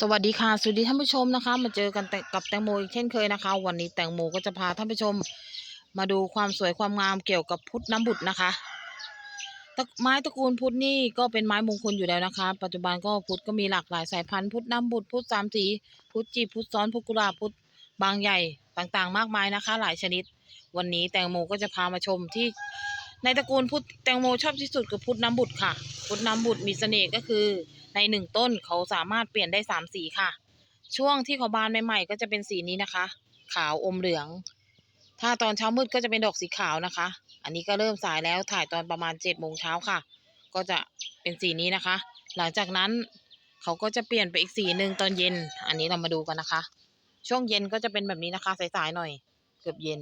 สวัสดีค่ะ สวัสดีท่านผู้ชมนะคะ มาเจอกันกับแตงโมอีกเช่นเคยนะคะ วันนี้แตงโมก็จะพาท่านผู้ชม มาดูความสวยความงามเกี่ยวกับพุทธน้ำบุตรนะคะไม้ตระกูลพุทธนี่ก็เป็นไม้มงคลอยู่แล้วนะคะ ปัจจุบันก็พุทธก็มีหลากหลายสายพันธุ์พุทธน้ำบุตรพุทธสามสีพุทธจีบพุทธซ้อนพุทธกุหลาบพุทธบางใหญ่ต่างๆ มากมายนะคะ หลายชนิด วันนี้แตงโมก็จะพามาชมที่ ในตระกูลพุทธแตงโมชอบที่สุดคือพุทธน้ำบุตรค่ะ พุทธน้ำบุตรมีเสน่ห์ก็คือ ในหนึ่งต้นเขาสามารถเปลี่ยนได้สามสีค่ะ ช่วงที่เขาบานใหม่ๆก็จะเป็นสีนี้นะคะ ขาวอมเหลือง ถ้าตอนเช้ามืดก็จะเป็นดอกสีขาวนะคะ อันนี้ก็เริ่มสายแล้วถ่ายตอนประมาณเจ็ดโมงเช้าค่ะ ก็จะเป็นสีนี้นะคะ หลังจากนั้นเขาก็จะเปลี่ยนไปอีกสีหนึ่งตอนเย็น อันนี้เรามาดูกันนะคะ ช่วงเย็นก็จะเป็นแบบนี้นะคะ สายๆหน่อย เกือบเย็น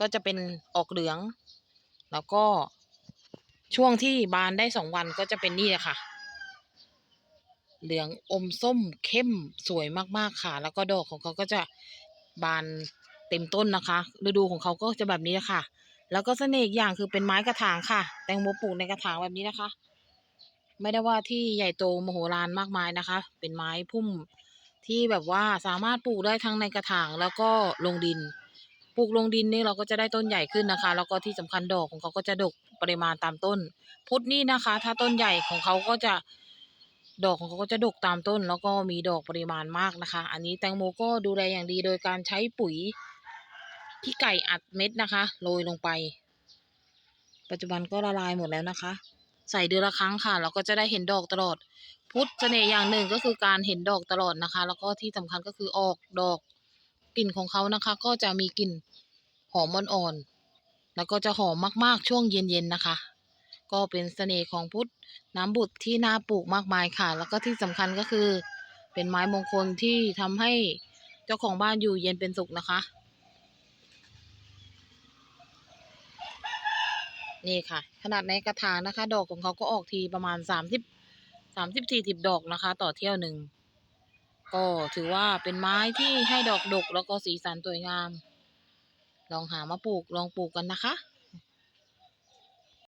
ก็จะเป็นออกเหลือง แล้วก็ช่วงที่บานได้สองวันก็จะเป็นนี่แหละค่ะ เหลืองอมส้มเข้มสวยมากๆค่ะ แล้วก็ดอกของเขาก็จะบานเต็มต้นนะคะ ฤดูของเขาก็จะแบบนี้ค่ะ แล้วก็เสน่ห์อีกอย่างคือเป็นไม้กระถางค่ะ แตงโมปลูกในกระถางแบบนี้นะคะ ไม่ได้ว่าที่ใหญ่โตมโหฬารมากมายนะคะ เป็นไม้พุ่มที่แบบว่าสามารถปลูกได้ทั้งในกระถางแล้วก็ลงดิน ปลูกลงดินนี่เราก็จะได้ต้นใหญ่ขึ้นนะคะ แล้วก็ที่สำคัญดอกของเขาก็จะดกปริมาณตามต้น พุทธนี่นะคะ ถ้าต้นใหญ่ของเขาก็จะ ดอกของเขาก็จะดกตามต้น แล้วก็มีดอกปริมาณมากนะคะ อันนี้แตงโมก็ดูแลอย่างดีโดยการใช้ปุ๋ยขี้ไก่อัดเม็ดนะคะโรยลงไป ปัจจุบันก็ละลายหมดแล้วนะคะ ใส่เดือนละครั้งค่ะเราก็จะได้เห็นดอกตลอด พุทธเสน่ห์อย่างหนึ่งก็คือการเห็นดอกตลอดนะคะ แล้วก็ที่สำคัญก็คือออกดอกกลิ่นของเขานะคะ ก็จะมีกลิ่นหอมอ่อนๆแล้วก็จะหอมมากๆช่วงเย็นๆนะคะ ก็เป็นเสน่ห์ของพุทธน้ำบุตรที่น่าปลูกมากมายค่ะ แล้วก็ที่สำคัญก็คือ เป็นไม้มงคลที่ทำให้เจ้าของบ้านอยู่เย็นเป็นสุขนะคะ นี่ค่ะ ขนาดในกระถางนะคะ ดอกของเขาก็ออกทีประมาณสามสิบสามสิบสี่สิบดอกนะคะ ต่อเที่ยวหนึ่งก็ถือว่าเป็นไม้ที่ให้ดอกดกแล้วก็สีสันสวยงาม ลองหามาปลูกลองปลูกกันนะคะ